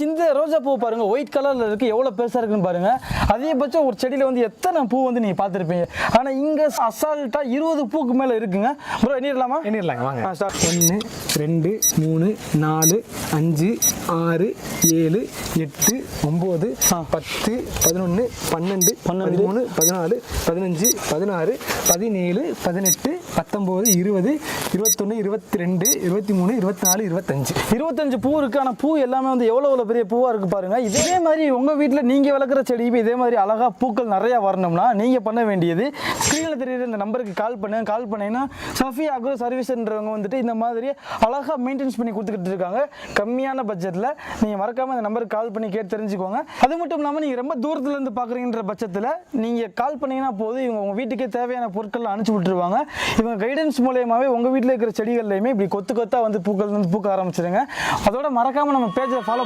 Guys இந்த ரோஜா பூ பாருங்க ஒயிட் கலர்ல இருக்கு எவ்வளவு பெருசா இருக்குன்னு பாருங்க. அதிகபட்சம் ஒரு செடியில வந்து எத்தனை பூ வந்து நீங்க பார்த்திருப்பீங்க? ஆனா இங்க அசால்ட்டா இருபது பூக்கு மேல இருக்குங்க. ப்ரோ எண்ணிடலாமா எண்ணிடலாங்க வாங்க. ஒன்று ரெண்டு மூணு நாலு அஞ்சு ஆறு ஏழு எட்டு ஒம்பது பத்து பதினொன்று பன்னெண்டு பன்னெண்டு. பதிமூணு பதினாலு பதினஞ்சு பதினாறு பதினேழு பதினெட்டு பத்தொம்போது இருபது இருபத்தொன்று இருபத்தி ரெண்டு இருபத்தி மூணு இருபத்தி நாலு இருபத்தஞ்சு. இருபத்தஞ்சு பூ இருக்கு. ஆனா பூ எல்லாமே வந்து எவ்வளவு எவ்வளவு பெரிய பூவா இருக்கு பாருங்க. இதே மாதிரி உங்க வீட்ல நீங்க வளர்க்குற செடியுமே இதே மாதிரி அழகா பூக்கள் நிறைய வரணும்னா நீங்க பண்ண வேண்டியது ஸ்க்ரீன்ல தெரியுற இந்த நம்பருக்கு கால் பண்ணுங்க கால் பண்ணீங்கன்னா சஃபி அக்ரோ சர்வீஸ்ன்றவங்க வந்துட்டு இந்த மாதிரி அழகா மெயின்டைன்ஸ் பண்ணி கொடுத்துக்கிட்டு இருக்காங்க. கம்மியான பட்ஜெட்ல நீங்க மறக்காம இந்த நம்பருக்கு கால் பண்ணி கேட்டு தெரிஞ்சுக்கோங்க. அது மட்டும் இல்லாம நீங்க ரொம்ப தூரத்துல இருந்து பாக்குறீங்கன்ற பட்சத்துல நீங்க கால் பண்ணீங்கன்னா போதும். இவங்க உங்க வீட்டுக்கே தேவையான பொருட்கள் அனுப்பிச்சு விட்டுருவாங்க. இவங்க கைடன்ஸ் மூலயமாவே உங்க வீட்டில் இருக்கிற செடிகள்லையுமே இப்படி கொத்து கொத்தா வந்து பூக்கள் வந்து பூக்க ஆரம்பிச்சிருங்க. அதோட மறக்காம நம்ம பேஜை ஃபாலோ